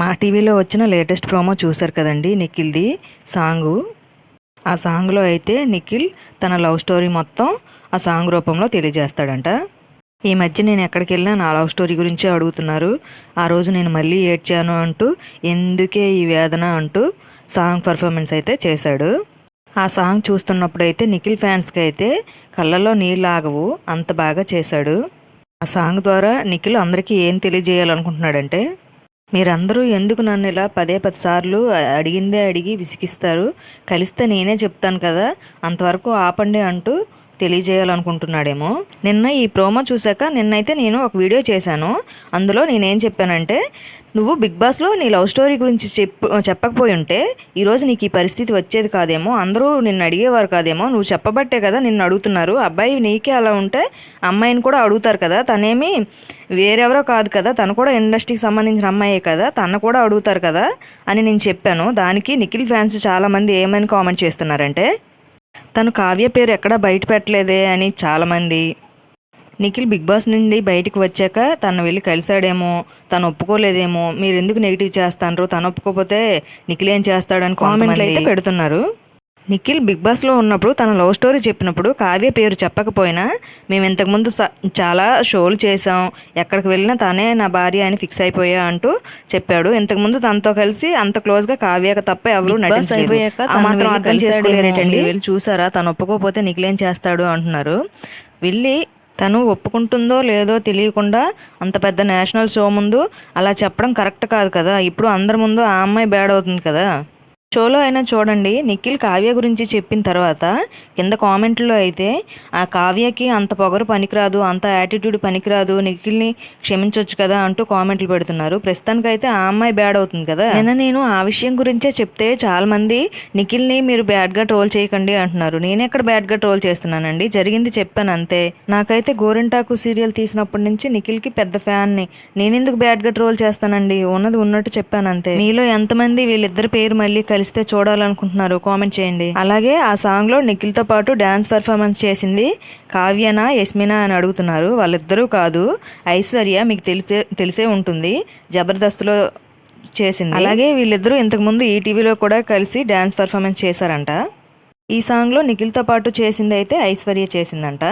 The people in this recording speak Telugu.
మా టీవీలో వచ్చిన లేటెస్ట్ ప్రోమో చూశారు కదండి నిఖిల్ది సాంగు. ఆ సాంగ్లో అయితే నిఖిల్ తన లవ్ స్టోరీ మొత్తం ఆ సాంగ్ రూపంలో తెలియజేస్తాడంట. ఈ మధ్య నేను ఎక్కడికి వెళ్ళినా నా లవ్ స్టోరీ గురించే అడుగుతున్నారు. ఆ రోజు నేను మళ్ళీ ఏడ్చాను అంటూ ఎందుకే ఈ వేదన అంటూ సాంగ్ పర్ఫార్మెన్స్ అయితే చేశాడు. ఆ సాంగ్ చూస్తున్నప్పుడు అయితే నిఖిల్ ఫ్యాన్స్కి అయితే కళ్ళల్లో నీళ్ళు ఆగవు అంత బాగా చేశాడు. ఆ సాంగ్ ద్వారా నిఖిల్ అందరికీ ఏం తెలియజేయాలనుకుంటున్నాడంటే మీరందరూ ఎందుకు నన్ను ఇలా పదే పది సార్లు అడిగిందే అడిగి విసిగిస్తారు? కలిస్తే నేనే చెప్తాను కదా అంతవరకు ఆపండి అంటూ తెలియజేయాలనుకుంటున్నాడేమో. నిన్న ఈ ప్రోమో చూశాక నిన్నైతే నేను ఒక వీడియో చేశాను. అందులో నేనేం చెప్పానంటే నువ్వు బిగ్ బాస్లో నీ లవ్ స్టోరీ గురించి చెప్పు చెప్పకపోయి ఉంటే ఈరోజు నీకు ఈ పరిస్థితి వచ్చేది కాదేమో అందరూ నిన్ను అడిగేవారు కాదేమో నువ్వు చెప్పబట్టే కదా నిన్ను అడుగుతున్నారు. అబ్బాయి నీకే అలా ఉంటే అమ్మాయిని కూడా అడుగుతారు కదా తనేమి వేరెవరో కాదు కదా తను కూడా ఇండస్ట్రీకి సంబంధించిన అమ్మాయే కదా తను కూడా అడుగుతారు కదా అని నేను చెప్పాను. దానికి నిఖిల్ ఫ్యాన్స్ చాలామంది ఏమని కామెంట్ చేస్తున్నారంటే తను కావ్య పేరు ఎక్కడా బయట పెట్టలేదే అని చాలామంది. నిఖిల్ బిగ్ బాస్ నుండి బయటికి వచ్చాక తను వెళ్ళి కలిశాడేమో తను ఒప్పుకోలేదేమో మీరు ఎందుకు నెగిటివ్ చేస్తాను తను ఒప్పుకోకపోతే నిఖిల్ ఏం చేస్తాడని కామెంట్లు అయితే పెడుతున్నారు. నిఖిల్ బిగ్ బాస్లో ఉన్నప్పుడు తన లవ్ స్టోరీ చెప్పినప్పుడు కావ్య పేరు చెప్పకపోయినా మేము ఇంతకుముందు చాలా షోలు చేసాం ఎక్కడికి వెళ్ళినా తనే నా భార్య అని ఫిక్స్ అయిపోయా అంటూ చెప్పాడు. ఇంతకుముందు తనతో కలిసి అంత క్లోజ్గా కావ్యక తప్ప ఎవరు నటించలేక మాత్రం అర్థం చేసుకోలేరేటండి? వెళ్ళి చూసారా? తను ఒప్పుకోకపోతే నిఖిల్ ఏం చేస్తాడు అంటున్నారు. వెళ్ళి తను ఒప్పుకుంటుందో లేదో తెలియకుండా అంత పెద్ద నేషనల్ షో ముందు అలా చెప్పడం కరెక్ట్ కాదు కదా. ఇప్పుడు అందరి ముందు ఆ అమ్మాయి బ్యాడ్ అవుతుంది కదా. షోలో అయినా చూడండి. నిఖిల్ కావ్య గురించి చెప్పిన తర్వాత కింద కామెంట్లో అయితే ఆ కావ్యకి అంత పొగరు పనికిరాదు అంత యాటిట్యూడ్ పనికిరాదు నిఖిల్ని క్షమించవచ్చు కదా అంటూ కామెంట్లు పెడుతున్నారు. ప్రస్తుతానికి అయితే ఆ అమ్మాయి బ్యాడ్ అవుతుంది కదా. నిన్న నేను ఆ విషయం గురించే చెప్తే చాలామంది నిఖిల్ని మీరు బ్యాడ్గా ట్రోల్ చేయకండి అంటున్నారు. నేను ఎక్కడ బ్యాడ్గా ట్రోల్ చేస్తున్నానండి? జరిగింది చెప్పాను అంతే. నాకైతే గోరింటాకు సీరియల్ తీసినప్పటి నుంచి నిఖిల్కి పెద్ద ఫ్యాన్ని. నేను ఎందుకు బ్యాడ్గా ట్రోల్ చేస్తానండి? ఉన్నది ఉన్నట్టు చెప్పాను అంతే. మీలో ఎంతమంది వీళ్ళిద్దరి పేరు మళ్ళీ కలిసి కలిస్తే చూడాలనుకుంటున్నారు. కామెంట్ చేయండి. అలాగే ఆ సాంగ్లో నిఖిల్తో పాటు డాన్స్ పర్ఫార్మెన్స్ చేసింది కావ్యనా యస్మినా అని అడుగుతున్నారు. వాళ్ళిద్దరూ కాదు. ఐశ్వర్య మీకు తెలిసే తెలిసే ఉంటుంది. జబర్దస్త్లో చేసింది. అలాగే వీళ్ళిద్దరూ ఇంతకుముందు ఈటీవీలో కూడా కలిసి డాన్స్ పర్ఫార్మెన్స్ చేశారంట. ఈ సాంగ్లో నిఖిల్తో పాటు చేసింది అయితే ఐశ్వర్య చేసిందంట.